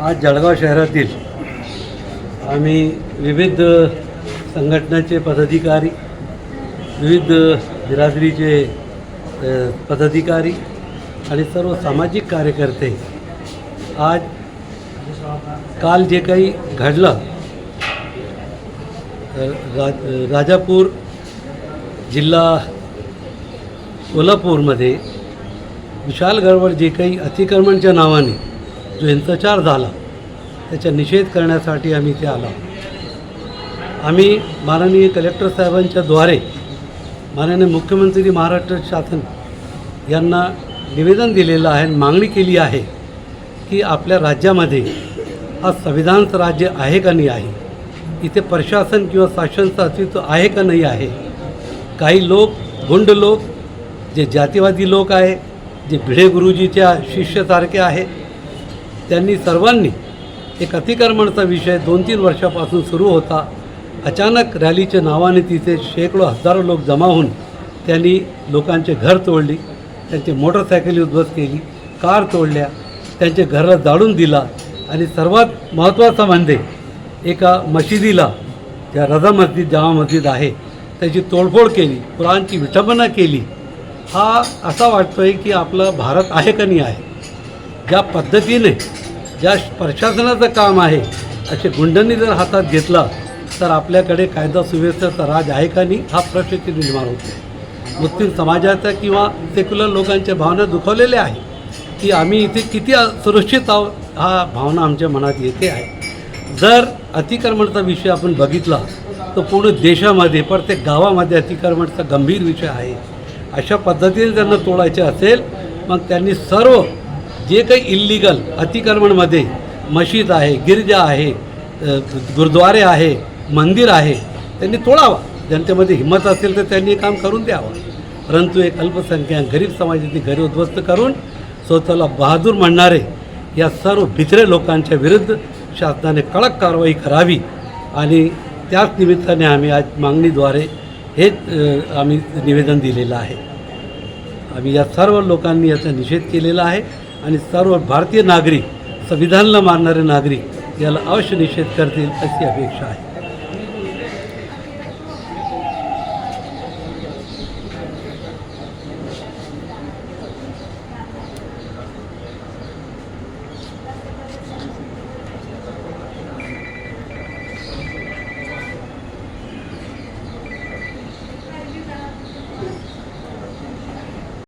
आज जळगाव शहरातील आम्ही विविध संघटनाचे पदाधिकारी विविध बिरादरीचे पदाधिकारी आणि सर्व सामाजिक कार्यकर्ते आज काल जे काही घडलं रा राजापूर जिल्हा कोल्हापूरमध्ये विशाल गडबड जे काही अतिक्रमणच्या नावाने जो हिंसाचार झाला त्याचा निषेध करण्यासाठी आम्ही इथे आलो आम्ही माननीय कलेक्टर साहेबांच्या द्वारे माननीय मुख्यमंत्री महाराष्ट्र शासन यांना निवेदन दिलेलं आहे आणि मागणी केली आहे की आपल्या राज्यामध्ये हा संविधानचं राज्य आहे का नाही आहे इथे प्रशासन किंवा शासनचं अस्तित्व आहे का नाही आहे काही लोक गुंड लोक जे जातीवादी लोक आहे जे भिडे गुरुजीच्या शिष्यसारखे आहे त्यांनी सर्वांनी एक अतिक्रमणाचा विषय दोन तीन वर्षापासून सुरू होता. अचानक रॅलीच्या नावाने तिथे शेकडो हजारो लोक जमा होऊन त्यांनी लोकांचे घर तोडली त्यांची मोटरसायकली उद्ध्वस्त केली कार तोडल्या त्यांचे घराला जाळून दिला आणि सर्वात महत्त्वाचं म्हणजे एका मशिदीला ज्या रजा मस्जिद जामा मस्जिद आहे त्याची तोडफोड केली कुराणची विटंबना केली हा असा वाटतोय की आपला भारत आहे का नाही आहे? ज्या पद्धतीने ज्या प्रशासनाचं काम आहे असे गुंडांनी जर हातात घेतला तर आपल्याकडे कायदा सुव्यवस्थेचा राज आहे का नाही हा प्रश्न निर्माण होतो. मुस्लिम समाजाच्या किंवा सेक्युलर लोकांच्या भावना दुखावलेल्या आहे की आम्ही इथे किती सुरक्षित आहोत हा भावना आमच्या मनात येते आहे. जर अतिक्रमणाचा विषय आपण बघितला तो पूर्ण देशामध्ये प्रत्येक गावामध्ये अतिक्रमणाचा गंभीर विषय आहे. अशा पद्धतीने त्यांना तोडायचे असेल मग त्यांनी सर्व जे काही इल्लिगल अतिक्रमणमध्ये मशीद आहे गिरजा आहे गुरुद्वारे आहे मंदिर आहे त्यांनी तोडावा. जनतेमध्ये हिंमत असेल तर त्यांनी काम करून द्यावं. परंतु एक अल्पसंख्याक गरीब समाजाची घरी उद्ध्वस्त करून स्वतःला बहादूर म्हणणारे या सर्व भित्रे लोकांच्या विरुद्ध शासनाने कडक कारवाई करावी आणि त्याच निमित्ताने आम्ही आज मागणीद्वारे हे आम्ही निवेदन दिलेलं आहे. आम्ही या सर्व लोकांनी याचा निषेध केलेला आहे आणि सर्व भारतीय नागरिक संविधानाला मानणारे नागरिक याला अवश्य निषेध करतील अशी अपेक्षा आहे.